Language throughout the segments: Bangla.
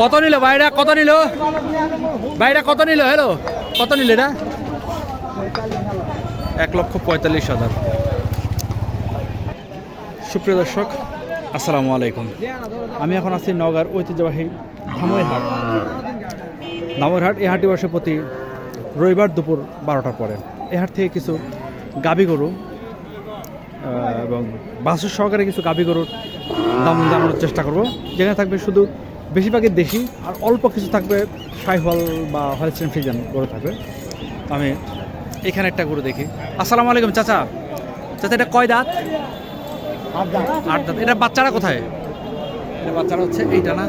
কত নিল ভাইরা? কত নিল? ভাইরা, কত নিল? হ্যালো কত নিল এটা? এক লক্ষ পঁয়তাল্লিশ হাজার। সুপ্রিয় দর্শক, আসসালামু আলাইকুম। আমি এখন আছি নওগাঁর ঐতিহ্যবাহী ধামইহাট। ধামইহাট এই হাটটি বসে প্রতি রবিবার দুপুর বারোটার পরে। এই হাট থেকে কিছু গাবি গরু এবং বাসুর সহকারে কিছু গাবি গরুর দাম জানানোর চেষ্টা করব। যেখানে থাকবে শুধু বেশিরভাগই দেশি আর অল্প কিছু থাকবে সাইহল বা হলস্টেন ফিজান গরু থাকবে। আমি এখানে একটা গরু দেখি। আসসালামু আলাইকুম চাচা। চাচা এটা কয় দাঁত? আট দাঁত। এটা বাচ্চারা কোথায়? এটা বাচ্চারা হচ্ছে এইটা না?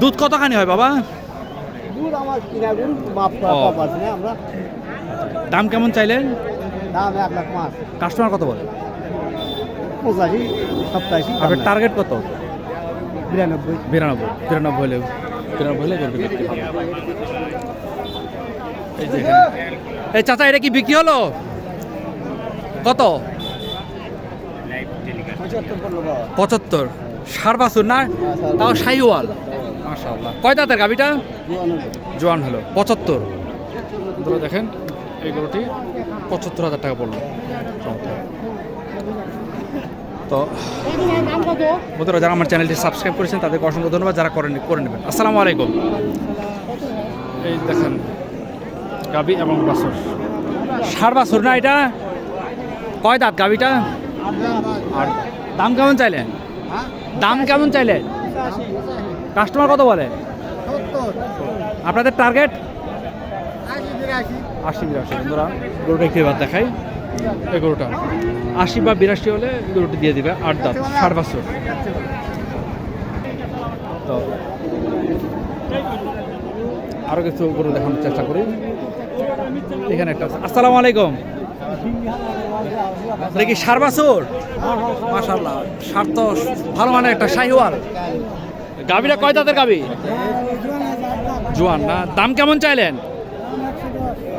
দুধ কতখানি হয় বাবা? আমরা দাম কেমন চাইলেন? দাম এক লাখ পাঁচ। কাস্টমার কত বলে? পঁচাশি সপ্তাশি আপনার টার্গেট কত? বিরানব্বই। বিরানব্বই। বিরানব্বই হলে বিরানব্বই হলে বিক্রি এই চাচা এটা কি বিক্রি হলো? কত? পঁচাত্তর। সার বাছুর না? তাও শাহিওয়াল মাশাআল্লাহ। কয় দাঁতের গাবিটা জোয়ান হলো। পঁচাত্তর। দেখেন এই গরুটি পঁচাত্তর হাজার টাকা পড়ল। তো বন্ধুরা, যারা আমার চ্যানেলটি সাবস্ক্রাইব করেছেন, তাদেরকে অসংখ্য ধন্যবাদ, যারা করেন করে নেবেন। আসসালামু আলাইকুম। এই দেখেন, গাবি এবং বাছুর। সার বাছুর না এটা? কয় দাঁত গাবিটা? আর দাম কেমন চাইলেন দাম কেমন চাইলেন কাস্টমার কত বলে? আপনাদের টার্গেট? আশি বিরাশি। বন্ধুরা, গরুটা এবার দেখাই। এই গরুটা আশি বা বিরাশি হলে গরুটি দিয়ে দিবে, আট দাঁত বছর। তো আরও কিছু গরু দেখানোর চেষ্টা করি। এখানে একটা আছে। আসসালামু আলাইকুম। দেখি সার বাছুর? মাশাল্লাহ সার তো ভালো মানে একটা শাহিওয়াল। গাবিটা কয় দাঁতের গাবি জোয়ান না। দাম কেমন চাইলেন?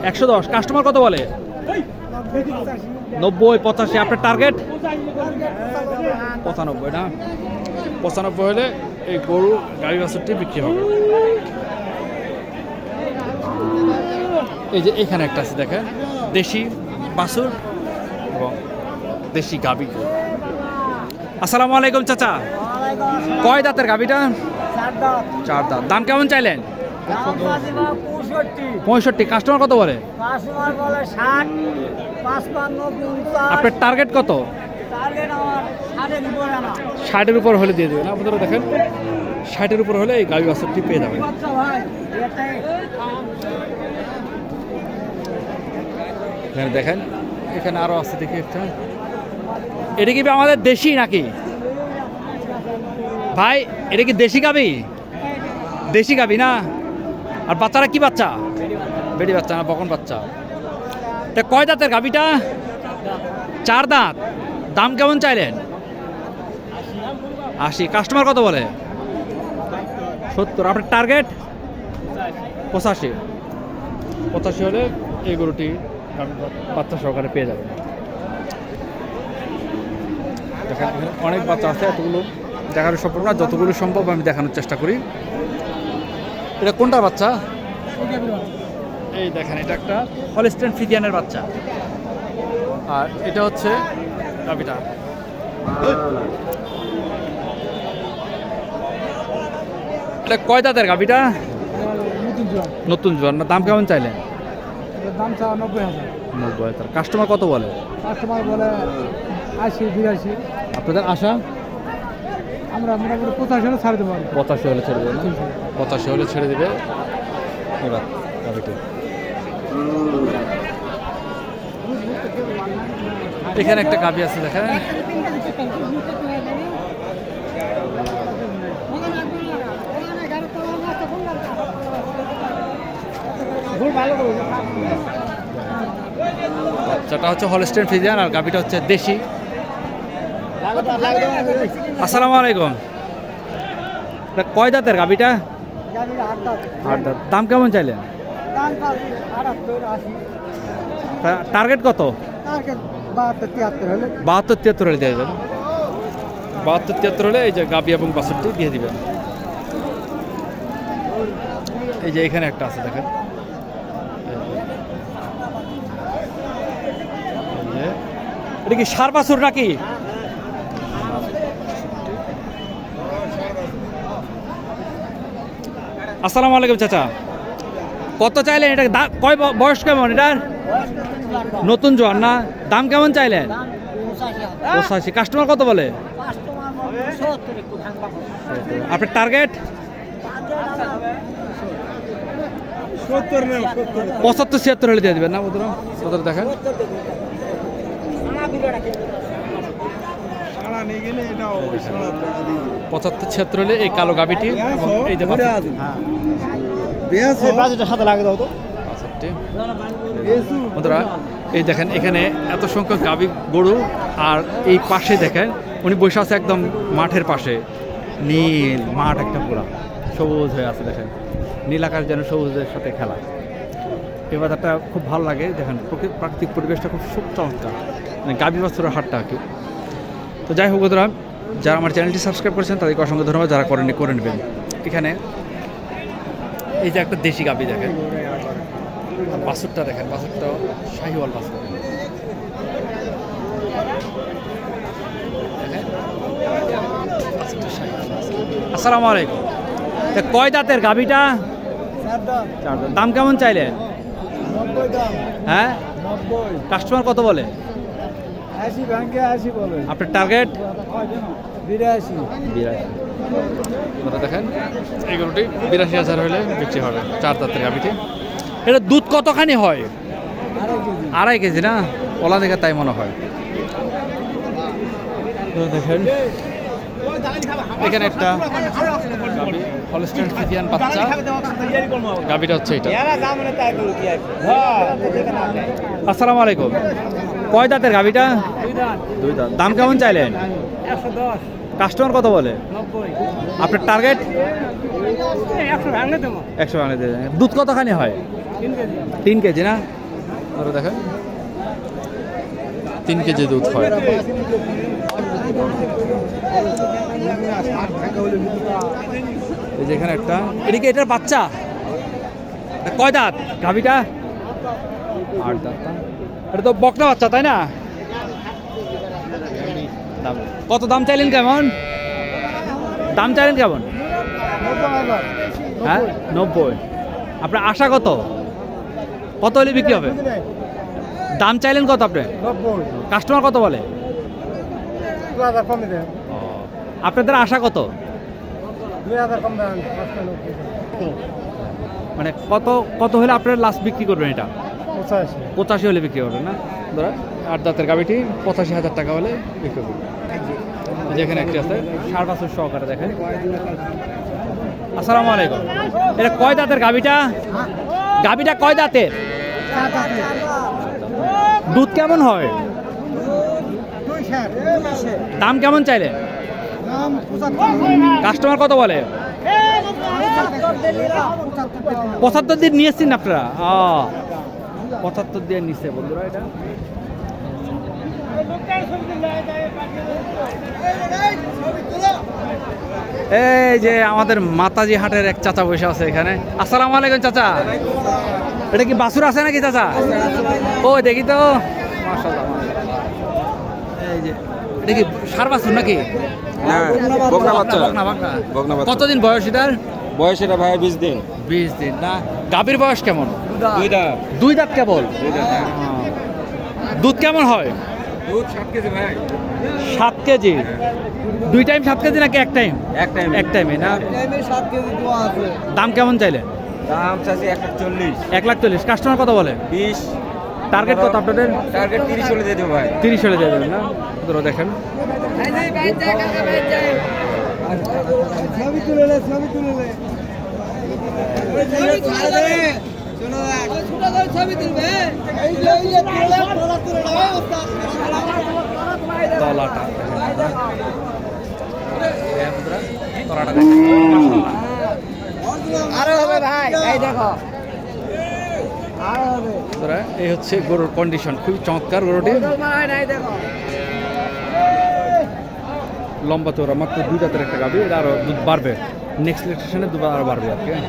একশো দশ। কাস্টমার কত বলে? নব্বই পঁচাশি আপনার টার্গেট পঁচানব্বই না? পঁচানব্বই হলে এই গরু গাড়ি বাছুরটি বিক্রি হবে। এই যে এখানে একটা আছে দেখেন। দেশি বাছুর এবং দেশি গাবি আসসালামু আলাইকুম চাচা। কয় দাঁতের গাবিটা চার দাঁত। দাম কেমন চাইলেন? পঁয়ষট্টি। কাস্টমার কত বলে? কাস্টমার বলে ষাট পাঁচপান্ন আপনার টার্গেট কত? ষাটের উপরে হলে দিয়ে দেবেন। আপনারা দেখেন ষাটের উপর হলে এই গাবি বাছুরটি পেয়ে যাবেন। এটাই এখানে দেখেন এখানে আরও আছে দেখি একটা। এটা কি আমাদের দেশি নাকি? ভাই এটা কি দেশি গাবি দেশি গাবি না? আর বাচ্চারা কি বাচ্চা? বেড়ি বাচ্চা না, বকন বাচ্চা। তা কয় দাঁতের গাবিটা চার দাঁত। দাম কেমন চাইলেন? আশি। কাস্টমার কত বলে? সত্তর। আপনার টার্গেট? পঁচাশি। পঁচাশি হলে এই গরুটি বাচ্চা সহকারে পেয়ে যাবেন। অনেক বাচ্চা আছে, এতগুলো। দেখানো সম্ভব না, যতগুলো সম্ভব আমি দেখানোর চেষ্টা করি। এটা কোনটা বাচ্চা? এই দেখেন এটা একটা হলিস্টেন ফিজিয়ানের বাচ্চা। আর এটা হচ্ছে গাবিটা এটা কয় দাঁতের গাবিটা নতুন জোয়ান। না দাম কেমন চাইলেন? দাম চা নব্বই হাজার নব্বই হাজার। কাস্টমার কত বলে? কাস্টমার বলে আশি বিরাশি। আপনাদের আশা? আমরা মোটামুটি পঁচাশি হলে ছাড়তে পারব পঁচাশি হলে ছেড়ে দেবে পঁচাশি হলে। ছেড়ে দেবে? এবার এখানে একটা গাবি আছে দেখেন। বাচ্চাটা হচ্ছে হলস্টেন ফ্রিজিয়ান আর গাবিটা হচ্ছে দেশি। আসসালামু আলাইকুম। কয় দাঁতের গাবিটা আট দাঁত। দাম কেমন চাইলেন? টার্গেট কত? বাহাত্তর তিয়াত্তর হলে দিয়ে দেবেন। বাহাত্তর তিয়াত্তর হলে এই যে গাবি এবং বাছুরটি দিয়ে দিবেন। এই যে এখানে একটা আছে দেখেন। এটা কি সার বাছুর নাকি? আসসালামু আলাইকুম চাচা। কত চাইলেন? এটা কয় বয়স কেমন এটার? নতুন জোয়ার না? দাম কেমন চাইলেন? পঁচাশি। কাস্টমার কত বলে? আপনার টার্গেট পঁচাত্তর, ছিয়াত্তর হলে দিয়ে দেবেন না, বন্ধুরা? বন্ধুরা দেখেন? পঁচাত্তর, ছিয়াত্তর হলে এই কালো গাবিটি এই। বন্ধুরা এই দেখেন এখানে এত সংখ্যক গাবি গরু আর এই পাশে দেখেন উনি বসে আছে একদম মাঠের পাশে। নীল মাঠ একটা পুরা সবুজ হয়ে আছে দেখেন। নীল আকাশ যেন সবুজের সাথে খেলা। এই বাজারটা খুব ভালো লাগে দেখেন প্রকৃ- প্রাকৃতিক পরিবেশটা খুব খুব চমৎকার মানে গাবি বাছুরের হাটটা আর কি। তো যাই হোক বন্ধুরা যারা আমার চ্যানেলটি সাবস্ক্রাইব করেছেন তাদেরকে অসংখ্য ধন্যবাদ যারা করেননি করে নেবেন। এখানে এই যে একটা দেশি গাবি দেখেন। আর বাছুরটা দেখেন বাছুরটা শাহিওয়াল বাছুর। বাছুর। আসসালামু আলাইকুম। কয় দাঁতের গাবিটা? দাম কেমন চাইলেন হ্যাঁ? কাস্টমার কত বলে। আপনার টার্গেট? বিরাশি। বিরাশি। আপনারা দেখেন এই গরুটি বিরাশি হাজার হলে বিক্রি হবে চার দাঁতের গাবিটি এটা দুধ কতখানি হয়? আড়াই কেজি না? ওলা দেখে তাই মনে হয়। দেখেন। এখানে একটা হলস্টেন ফিজিয়ান বাচ্চা। গাবিটা হচ্ছে এটা। আসসালামু আলাইকুম। কয় দাঁতের গাবিটা দুই দাঁত। দাম কেমন চাইলেন? একশো দশ। কাস্টমার কত বলে? আপনার টার্গেট একশো ভাঙলে দেবো। একশো বাংলা দিয়ে দেন। দুধ কতখানি হয়? তিন কেজি। না? আরও দেখেন। তিন কেজি দুধ হয়। এই যে এখানে একটা এদিকে এটার বাচ্চা? কয় দাঁত? গাভিটা? আট দাঁত এটা তো বকনা বাচ্চা তাই না? দাম- কত দাম চাইলেন কেমন? দাম চাইলেন কেমন? হ্যাঁ নব্বই। আপনার আশা কত? কত হলে বিক্রি হবে? দাম চাইলেন কত আপনি? কাস্টমার কত বলে? আপনাদের আশা কত? মানে কত কত হলে আপনার লাস্ট বিক্রি করবেন এটা? পঁচাশি। হলে বিক্রি করবেন না? ধরা আট দাঁতের গাবিটি পঁচাশি হাজার টাকা হলে বিক্রি করবেন যেখানে একটি আছে সার বছর সহকারে দেখেন। আসসালামু আলাইকুম। এটা কয় দাঁতের গাবিটা গাবিটা কয় দাঁতের? দুধ কেমন হয়? দাম কেমন চাইলে? কাস্টমার কত বলে? পঁচাত্তর দিন নিয়ে এসছেন আপনারা পঁচাত্তর দিয়ে নিচ্ছে বন্ধুরা এটা। এই যে আমাদের মাতাজি হাটের এক চাচা বসে আছে এখানে। আসসালামু আলাইকুম চাচা। এটা কি বাসুর আছে নাকি চাচা? ও দেখি তো। এই যে এটা কি সার বাসুর নাকি? বাচ্চা। কতদিন বয়স এটার? বয়স এটা ভাই বিশ দিন। বিশ দিন না? গাভীর বয়স কেমন? দুইটা দুই দাঁত কেবল? হ্যাঁ। দুধ কেমন হয়? সাত কেজি ভাই। সাত কেজি? দুই টাইম সাত কেজি নাকি এক টাইম? এক টাইম। এক টাইমে না? দাম কেমন চাইলে? দাম চাচ্ছি একশো চল্লিশ। এক লাখ চল্লিশ। কাস্টমার কত বলে? বিশ। টার্গেট কত আপনাদের? টার্গেট তিরিশ চলে দিয়ে দেবো ভাই। তিরিশ হলে দিয়ে দেবেন না? দেখেন। ছবি তুলে নে ছবি তুলে নে। তলাটা এই তলাটা আরও হবে ভাই এই দেখো। বন্ধুরা, এই হচ্ছে গরুর কন্ডিশন খুবই চমৎকার গরুটি। লম্বা চৌড়া মাত্র দুই দাঁতের একটা গাবি এটা আরও দুধ বাড়বে। নেক্সট ইলেকট্রিশনে দুধ আরও বাড়বে আর কি হ্যাঁ।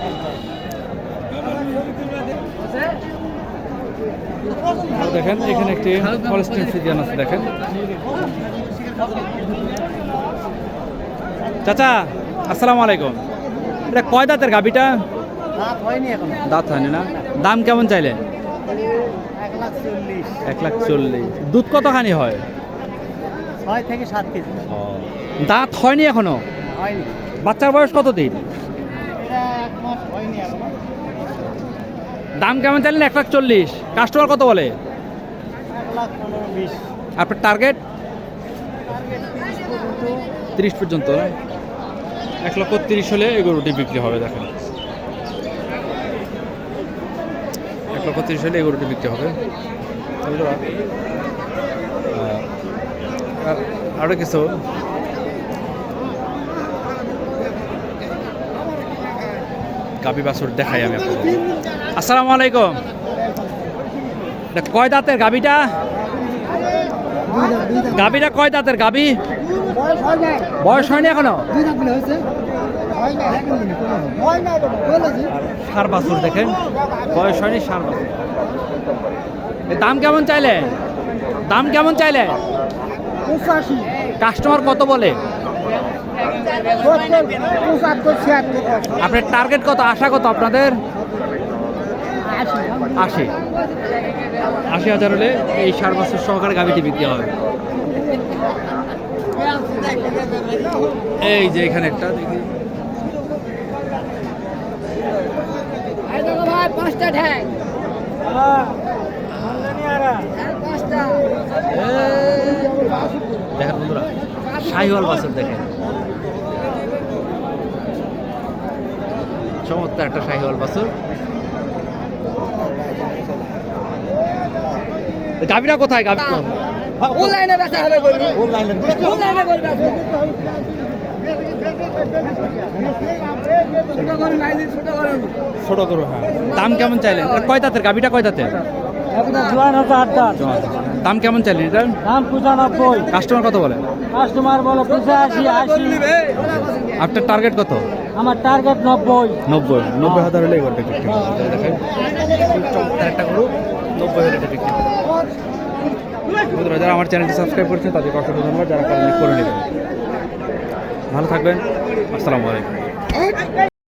আর দেখেন এখানে একটি হলস্টেন ফ্রিজিয়ান আছে দেখেন। চাচা আসসালামু আলাইকুম। এটা কয় দাঁতের গাবিটা দাঁত হয়নি না? দাম কেমন চাইলে? এক লাখ চল্লিশ। এক লাখ চল্লিশ। দুধ কতখানি হয়? ছয় থেকে সাত কেজি। দাঁত হয়নি এখনও? বাচ্চার বয়স কত দিন এটা এক মাস হয়নি এখন দাম কেমন চাইলেন? এক লাখ চল্লিশ। কাস্টমার কত বলে? আপনার টার্গেট তিরিশ পর্যন্ত এক লক্ষ তিরিশ হলে এই গরুটি বিক্রি হবে দেখেন। এক লক্ষ তিরিশ হলে এই গরুটি বিক্রি হবে। বন্ধুরা, আর- আরও কিছু? গাবি বাছুর দেখাই আমি আপনাদের। আসসালামু আলাইকুম। কয় দাঁতের গাবিটা গাবিটা কয় দাঁতের গাবি বয়স হয় হয়নি এখনও? সার বাছুর দেখেন। বয়স হয়নি সার বাছুর। দাম কেমন চাইলে? দাম কেমন চাইলে? কাস্টমার কত বলে? আপনার টার্গেট কত? আশা কত আপনাদের? আশি। আশি হাজার হলে এই সার বাছুর সহকারে গাভিটি বিক্রি হবে। এই যে এখানে একটা দেখি। পাঁচটা ঠ্যাং। দেখেন বন্ধুরা শাহিওয়াল বাছুর দেখেন। চমৎকার একটা শাহিওয়াল বাছুর। গাবিটা কোথায়? গাবি অনলাইনে বেচা হবে অনলাইনে বলবি? ছোট করে হ্যাঁ। দাম কেমন চাইলেন? কয় দাঁতের গাবিটা কয় দাঁতের দাম কেমন চাইলেন? এটা দাম পঁচানব্বই। কাস্টমার কত বলে? কাস্টমার বলে পঁচাশি আশি। আপনার টার্গেট কত? আমার টার্গেট নব্বই। নব্বই নব্বই হাজার হলে বিক্রি খুব চমৎকার একটা গরু নব্বই হাজার বিক্রি যারা আমার চ্যানেলটি সাবস্ক্রাইব করেছেন তাদেরকে অসংখ্য ধন্যবাদ। যারা করে নেবেন। ভালো থাকবেন। আসসালামু আলাইকুম।